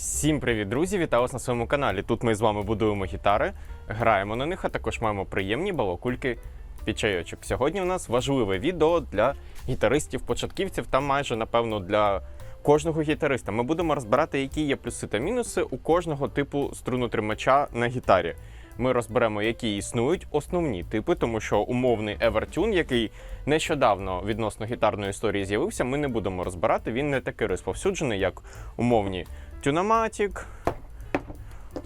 Всім привіт, друзі! Вітаю вас на своєму каналі. Тут ми з вами будуємо гітари, граємо на них, а також маємо приємні балокульки під чайочок. Сьогодні у нас важливе відео для гітаристів-початківців та майже, напевно, для кожного гітариста. Ми будемо розбирати, які є плюси та мінуси у кожного типу струнотримача на гітарі. Ми розберемо, які існують основні типи, тому що умовний Evertune, який нещодавно відносно гітарної історії з'явився, ми не будемо розбирати. Він не такий розповсюджений, як умовні Тюноматік,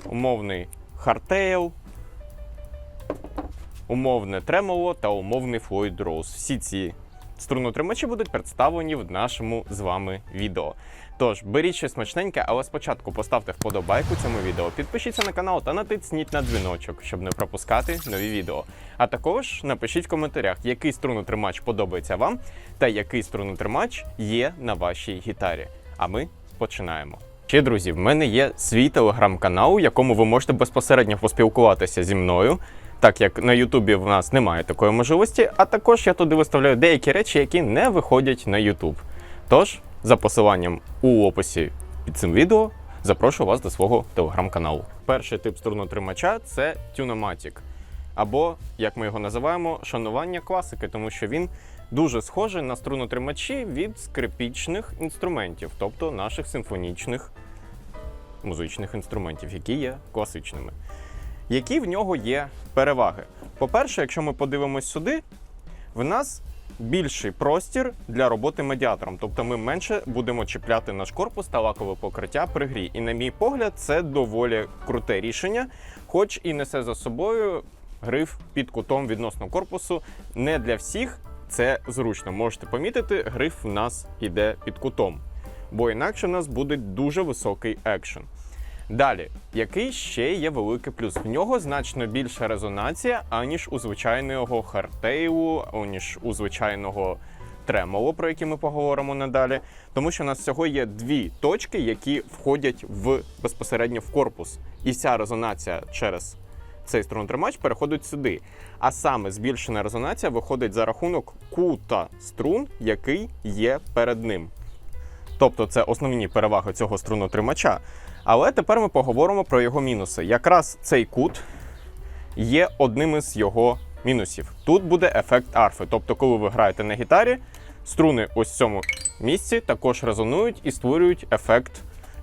умовний Hardtail, умовне Tremolo та умовний Floyd Rose. Всі ці струнотримачі будуть представлені в нашому з вами відео. Тож беріть щось смачненьке, але спочатку поставте вподобайку цьому відео, підпишіться на канал та натисніть на дзвіночок, щоб не пропускати нові відео. А також напишіть в коментарях, який струнотримач подобається вам та який струнотримач є на вашій гітарі. А ми починаємо. Ще, друзі, в мене є свій телеграм-канал, у якому ви можете безпосередньо поспілкуватися зі мною, так як на Ютубі в нас немає такої можливості, а також я туди виставляю деякі речі, які не виходять на Ютуб. Тож, за посиланням у описі під цим відео, запрошую вас до свого телеграм-каналу. Перший тип струнотримача це Тюноматік. Або, як ми його називаємо, шанування класики, тому що він дуже схожий на струнотримачі від скрипічних інструментів, тобто наших симфонічних музичних інструментів, які є класичними. Які в нього є переваги? По-перше, якщо ми подивимось сюди, в нас більший простір для роботи медіатором, тобто ми менше будемо чіпляти наш корпус та лакове покриття при грі. І, на мій погляд, це доволі круте рішення, хоч і несе за собою гриф під кутом відносно корпусу. Не для всіх це зручно. Можете помітити, гриф в нас іде під кутом, бо інакше в нас буде дуже високий екшен. Далі, який ще є великий плюс? В нього значно більша резонація, аніж у звичайного хартейлу, аніж у звичайного тремоло, про які ми поговоримо надалі. Тому що у нас всього є дві точки, які входять в безпосередньо в корпус. І вся резонація через цей струнотримач переходить сюди. А саме збільшена резонація виходить за рахунок кута струн, який є перед ним. Тобто це основні переваги цього струнотримача. Але тепер ми поговоримо про його мінуси. Якраз цей кут є одним із його мінусів. Тут буде ефект арфи. Тобто, коли ви граєте на гітарі, струни ось в цьому місці також резонують і створюють ефект,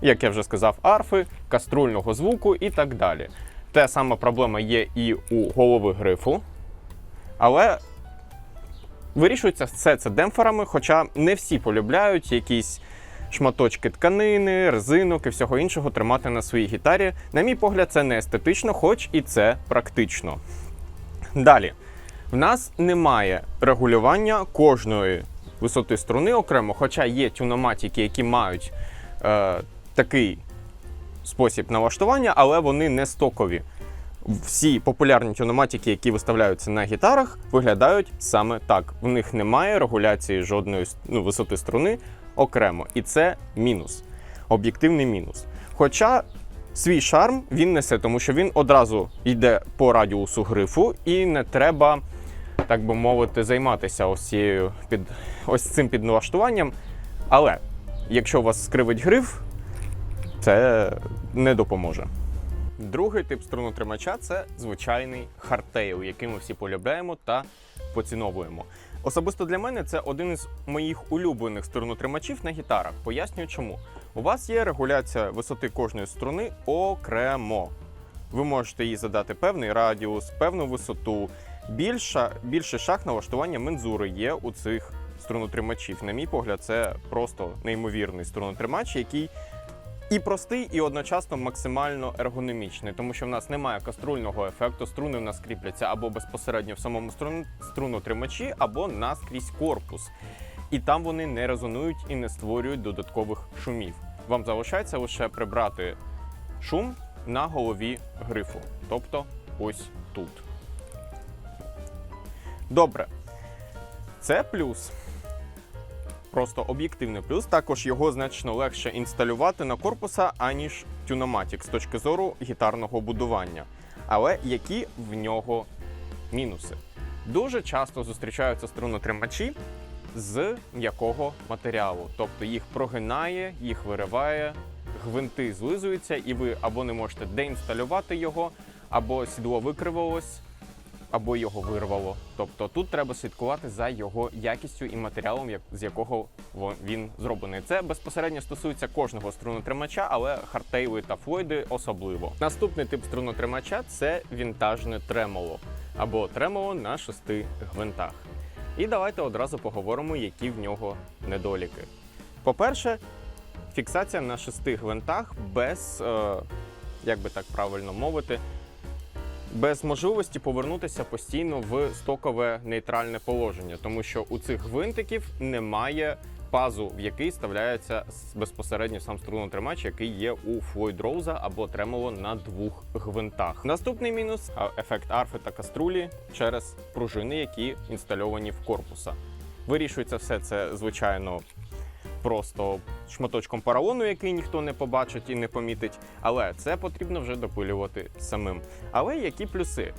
як я вже сказав, арфи, каструльного звуку і так далі. Те сама проблема є і у голови грифу. Але вирішується все це демпферами, хоча не всі полюбляють якісь шматочки тканини, резинок і всього іншого тримати на своїй гітарі. На мій погляд, це не естетично, хоч і це практично. Далі, в нас немає регулювання кожної висоти струни окремо, хоча є тюноматики, які мають е, такий спосіб налаштування, але вони не стокові. Всі популярні тюноматики, які виставляються на гітарах, виглядають саме так. В них немає регуляції жодної ну, висоти струни окремо. І це мінус, об'єктивний мінус. Хоча свій шарм він несе, тому що він одразу йде по радіусу грифу, і не треба, так би мовити, займатися ось, цією під, ось цим підналаштуванням. Але якщо у вас скривить гриф, це не допоможе. Другий тип струнотримача це звичайний хардтейл, який ми всі полюбляємо та поціновуємо. Особисто для мене це один із моїх улюблених струнотримачів на гітарах. Пояснюю чому. У вас є регуляція висоти кожної струни окремо. Ви можете їй задати певний радіус, певну висоту. Більша, більший шаг налаштування мензури є у цих струнотримачів. На мій погляд, це просто неймовірний струнотримач, який і простий, і одночасно максимально ергономічний, тому що в нас немає каструльного ефекту. Струни в нас кріпляться або безпосередньо в самому струн... струнотримачі, або наскрізь корпус. І там вони не резонують і не створюють додаткових шумів. Вам залишається лише прибрати шум на голові грифу, тобто ось тут. Добре. Це плюс просто об'єктивний плюс. Також його значно легше інсталювати на корпуса, аніж Tune-o-matic з точки зору гітарного будування. Але які в нього мінуси? Дуже часто зустрічаються струнотримачі з м'якого матеріалу, тобто їх прогинає, їх вириває гвинти злизуються, і ви або не можете деінсталювати його, або сідло викривалось, або його вирвало. Тобто тут треба слідкувати за його якістю і матеріалом, з якого він зроблений. Це безпосередньо стосується кожного струнотримача, але хардтейли та флойди особливо. Наступний тип струнотримача це вінтажне тремоло або тремоло на шести гвинтах. І давайте одразу поговоримо, які в нього недоліки. По-перше, фіксація на шести гвинтах без, е, як би так правильно мовити, без можливості повернутися постійно в стокове нейтральне положення, тому що у цих гвинтиків немає пазу, в який вставляється безпосередньо сам струнотримач, який є у Floyd Rose або тремоло на двох гвинтах. Наступний мінус ефект арфи та каструлі через пружини, які інстальовані в корпуса. Вирішується все це, звичайно, просто шматочком поролону, який ніхто не побачить і не помітить, але це потрібно вже допилювати самим. Але які плюси?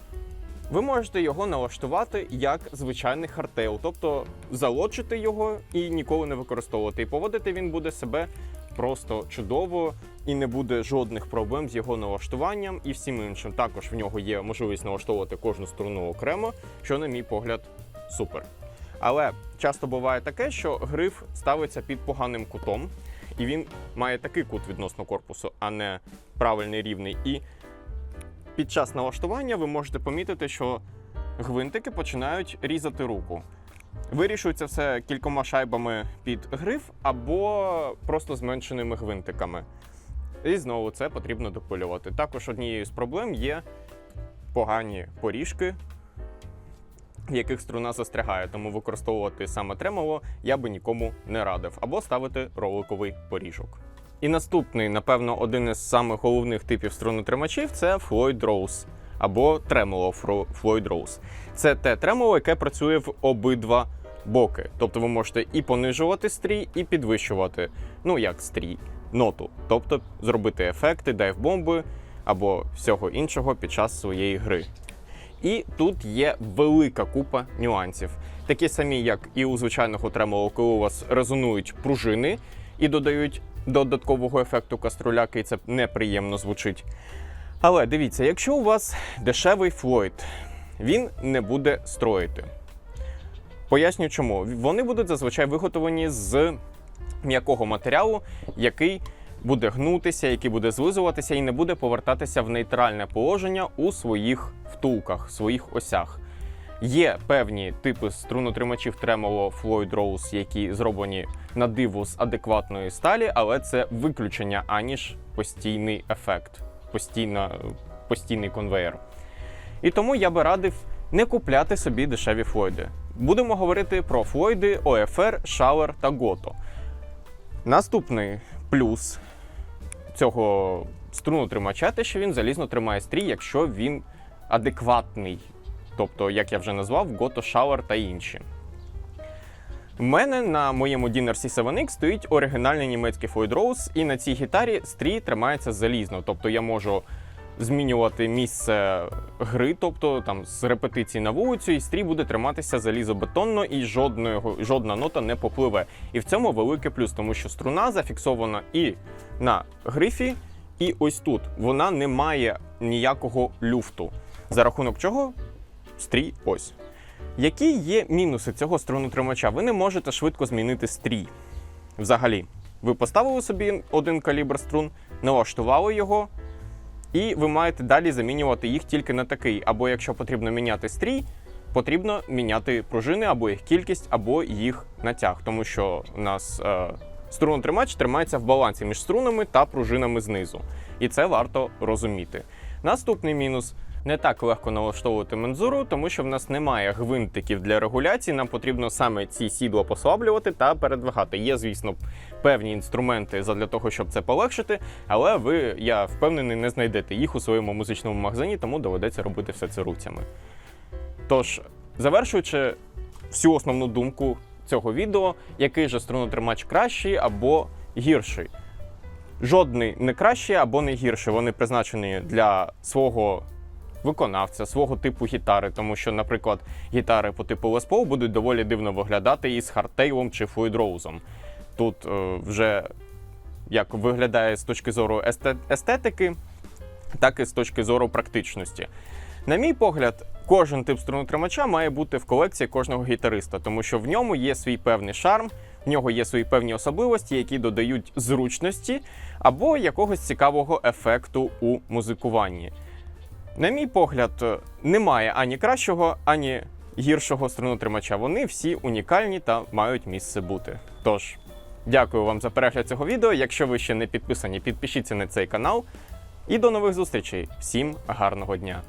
Ви можете його налаштувати як звичайний хардтейл, тобто залочити його і ніколи не використовувати. І поводити він буде себе просто чудово і не буде жодних проблем з його налаштуванням і всім іншим. Також в нього є можливість налаштовувати кожну струну окремо, що, на мій погляд, супер. Але часто буває таке, що гриф ставиться під поганим кутом, і він має такий кут відносно корпусу, а не правильний рівний. І під час налаштування ви можете помітити, що гвинтики починають різати руку. Вирішується все кількома шайбами під гриф або просто зменшеними гвинтиками. І знову це потрібно допилювати. Також однією з проблем є погані поріжки, в яких струна застрягає, тому використовувати саме тремоло я би нікому не радив, або ставити роликовий поріжок. І наступний, напевно, один із самих головних типів струнотримачів це Floyd Rose або тремоло Floyd Rose. Це те тремоло, яке працює в обидва боки. Тобто ви можете і понижувати стрій, і підвищувати, ну як стрій, ноту. Тобто зробити ефекти, дайв-бомби або всього іншого під час своєї гри. І тут є велика купа нюансів, такі самі, як і у звичайного тремоло, коли у вас резонують пружини і додають додаткового ефекту каструляки, і це неприємно звучить. Але дивіться, якщо у вас дешевий флойд, він не буде строїти. Поясню чому. Вони будуть зазвичай виготовлені з м'якого матеріалу, який буде гнутися, який буде злизуватися і не буде повертатися в нейтральне положення у своїх втулках, своїх осях. Є певні типи струнотримачів тремоло Floyd Rose, які зроблені на диву з адекватної сталі, але це виключення, аніж постійний ефект, постійна, постійний конвейер. І тому я би радив не купляти собі дешеві флойди. Будемо говорити про флойди OFR, Shower та Goto. Наступний плюс цього струнотримача те, що він залізно тримає стрій, якщо він адекватний. Тобто, як я вже назвав, Goto Shower та інші. У мене на моєму Dinner C7X стоїть оригінальний німецький Floyd Rose, і на цій гітарі стрій тримається залізно. Тобто я можу змінювати місце гри, тобто там з репетиції на вулицю, і стрій буде триматися залізобетонно, і жодного, жодна нота не попливе. І в цьому великий плюс, тому що струна зафіксована і на грифі, і ось тут. Вона не має ніякого люфту. За рахунок чого стрій ось. Які є мінуси цього струнотримача? Ви не можете швидко змінити стрій. Взагалі, ви поставили собі один калібр струн, налаштували його, і ви маєте далі замінювати їх тільки на такий. Або якщо потрібно міняти стрій, потрібно міняти пружини або їх кількість, або їх натяг, тому що у нас е, струнотримач тримається в балансі між струнами та пружинами знизу. І це варто розуміти. Наступний мінус. Не так легко налаштовувати мензуру, тому що в нас немає гвинтиків для регуляції. Нам потрібно саме ці сідла послаблювати та передвигати. Є, звісно, певні інструменти для того, щоб це полегшити, але ви, я впевнений, не знайдете їх у своєму музичному магазині, тому доведеться робити все це руцями. Тож, завершуючи всю основну думку цього відео, який же струнотримач кращий або гірший. Жодний не кращий або не гірший. Вони призначені для свого виконавця, свого типу гітари, тому що, наприклад, гітари по типу Les Paul будуть доволі дивно виглядати із хардтейлом чи флойдроузом. Тут е, вже як виглядає з точки зору естетики, так і з точки зору практичності. На мій погляд, кожен тип струнотримача має бути в колекції кожного гітариста, тому що в ньому є свій певний шарм, в нього є свої певні особливості, які додають зручності або якогось цікавого ефекту у музикуванні. На мій погляд, немає ані кращого, ані гіршого струнотримача. Вони всі унікальні та мають місце бути. Тож, дякую вам за перегляд цього відео. Якщо ви ще не підписані, підпишіться на цей канал. І до нових зустрічей. Всім гарного дня!